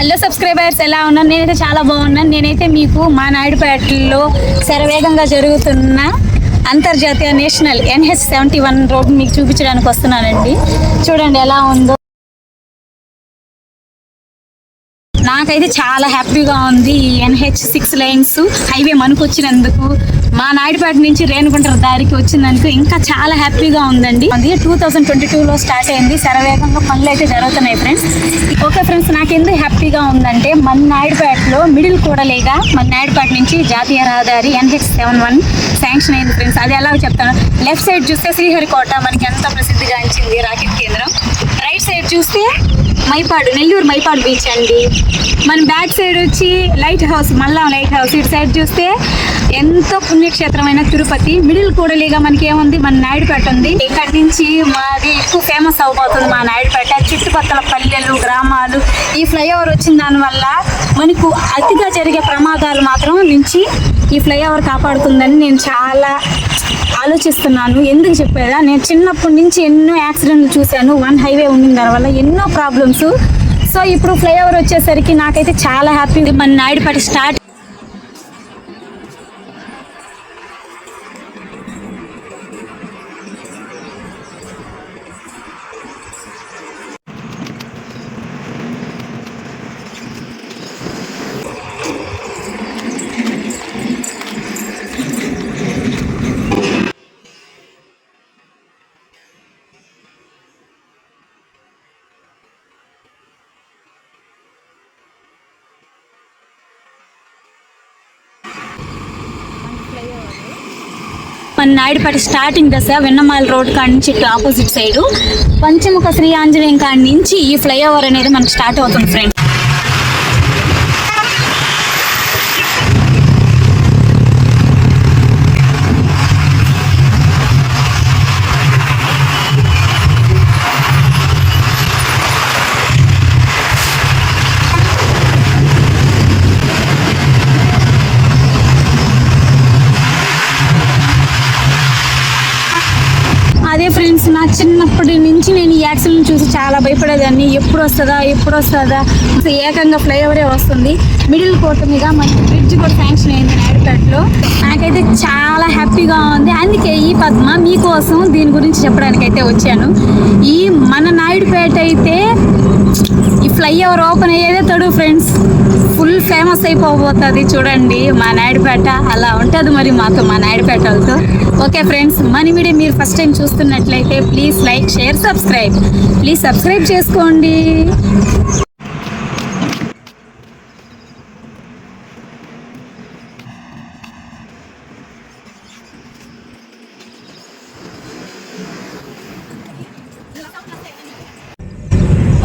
Hello subscribers ఎలా ఉన్నాను నేనైతే చాలా బాగున్నాను. నేనైతే మీకు మా నాయుడుపేటలో శరవేగంగా జరుగుతున్న అంతర్జాతీయ national NH seventy one road మీకు చూపించడానికి వస్తున్నానండి. చూడండి ఎలా ఉందో. నాకైతే చాలా హ్యాపీగా ఉంది ఈ ఎన్హెచ్ సిక్స్ లైన్స్. హైవే మనకు వచ్చినందుకు మా నాయుడుపేట నుంచి రేణుగుంట దారికి వచ్చిందనుకో ఇంకా చాలా హ్యాపీగా ఉందండి. అది టూ థౌజండ్ ట్వంటీ టూలో స్టార్ట్ అయింది. శరవేగంగా పనులు అయితే జరుగుతున్నాయి ఫ్రెండ్స్. ఓకే ఫ్రెండ్స్ నాకు ఎందుకు హ్యాపీగా ఉందంటే మన నాయుడుపేటలో మిడిల్ కూడలేగా మన నాయుడుపేట నుంచి జాతీయ రహదారి ఎన్హెచ్ సెవెన్ వన్ శాంక్షన్ అయింది ఫ్రెండ్స్. అది ఎలా చెప్తాను? లెఫ్ట్ సైడ్ చూస్తే శ్రీహరికోట మనకి ఎంత ప్రసిద్ధిగాంచింది రాకెట్ కేంద్రం. రైట్ సైడ్ చూస్తే మైపాడు నెల్లూరు మైపాడు బీచ్ అండి. మన బ్యాక్ సైడ్ వచ్చి లైట్ హౌస్ మల్లా లైట్ హౌస్. ఇటు సైడ్ చూస్తే ఎంతో పుణ్యక్షేత్రమైన తిరుపతి. మిడిల్ కూడలిగా మనకి ఏముంది మన నాయుడుపేట ఉంది. ఇక్కడి నుంచి మాది ఎక్కువ ఫేమస్ అవబోతుంది మా నాయుడుపేట. చుట్టుపక్కల పల్లెలు గ్రామాలు. ఈ ఫ్లైఓవర్ వచ్చిన దానివల్ల మనకు అతిగా జరిగే ప్రమాదాలు మాత్రం నుంచి ఈ ఫ్లైఓవర్ కాపాడుతుందని నేను చాలా ఆలోచిస్తున్నాను. ఎందుకు చెప్పేదా? నేను చిన్నప్పటి నుంచి ఎన్నో యాక్సిడెంట్లు చూశాను. వన్ హైవే ఉండిన దానివల్ల ఎన్నో ప్రాబ్లమ్స్ సో ఇప్పుడు ఫ్లైఓవర్ వచ్చేసరికి నాకైతే చాలా హ్యాపీ మన నాయుడుపేట స్టార్ట్ మన నాయుడుపేట స్టార్టింగ్ దశ వెన్నమాల రోడ్ కాడ నుంచి ఆపోజిట్ సైడ్ పంచముఖ శ్రీ ఆంజనేయం కాడ నుంచి ఈ ఫ్లైఓవర్ అనేది మనకు స్టార్ట్ అవుతుంది ఫ్రెండ్స్ అదే ఫ్రెండ్స్ నా చిన్నప్పటి నుంచి నేను ఈ యాక్సిడెంట్ చూసి చాలా భయపడేదాన్ని. ఎప్పుడు వస్తుందా ఎప్పుడు వస్తుందా? ఏకంగా ఫ్లైఓవరే వస్తుంది. మిడిల్ కోర్టు మీద మనకి బ్రిడ్జ్ కూడా శాంక్షన్ అయింది నాయుడుపేటలో నాకైతే చాలా హ్యాపీగా ఉంది. అందుకే ఈ పద్మ మీకోసం దీని గురించి చెప్పడానికైతే వచ్చాను. ఈ మన నాయుడుపేట అయితే ఈ ఫ్లైఓవర్ ఓపెన్ అయ్యేదే తడు ఫ్రెండ్స్ ఫుల్ ఫేమస్ అయిపోబోతుంది చూడండి మా నాయుడుపేట. అలా ఉంటుంది మరి మాతో మా నాయుడుపేట వాళ్ళతో ఓకే ఫ్రెండ్స్ మనీ వీడియో మీరు ఫస్ట్ టైం చూస్తున్నట్లయితే please like share subscribe please subscribe చేసుకోండి.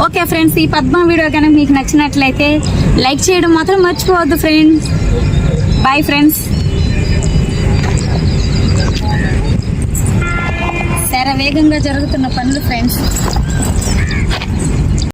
ఓకే ఫ్రెండ్స్ ఈ పద్మ వీడియో కనుక మీకు నచ్చినట్లయితే లైక్ చేయడం మాత్రం మర్చిపోవద్దు ఫ్రెండ్స్. బాయ్ ఫ్రెండ్స్ శర వేగంగా జరుగుతున్న పనులు ఫ్రెండ్స్